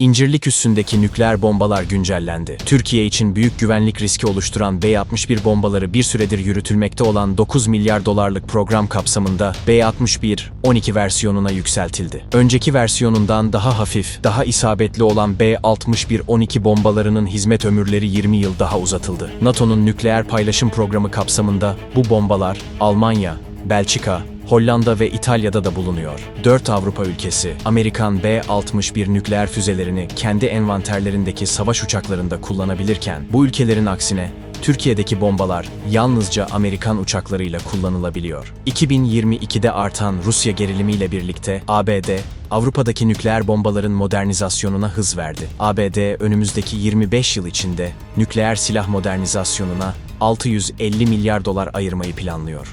İncirlik üssündeki nükleer bombalar güncellendi. Türkiye için büyük güvenlik riski oluşturan B-61 bombaları bir süredir yürütülmekte olan 9 milyar dolarlık program kapsamında B-61-12 versiyonuna yükseltildi. Önceki versiyonundan daha hafif, daha isabetli olan B-61-12 bombalarının hizmet ömürleri 20 yıl daha uzatıldı. NATO'nun nükleer paylaşım programı kapsamında bu bombalar Almanya, Belçika, Hollanda ve İtalya'da da bulunuyor. 4 Avrupa ülkesi, Amerikan B-61 nükleer füzelerini kendi envanterlerindeki savaş uçaklarında kullanabilirken, bu ülkelerin aksine Türkiye'deki bombalar yalnızca Amerikan uçaklarıyla kullanılabiliyor. 2022'de artan Rusya gerilimiyle birlikte ABD, Avrupa'daki nükleer bombaların modernizasyonuna hız verdi. ABD önümüzdeki 25 yıl içinde nükleer silah modernizasyonuna 650 milyar dolar ayırmayı planlıyor.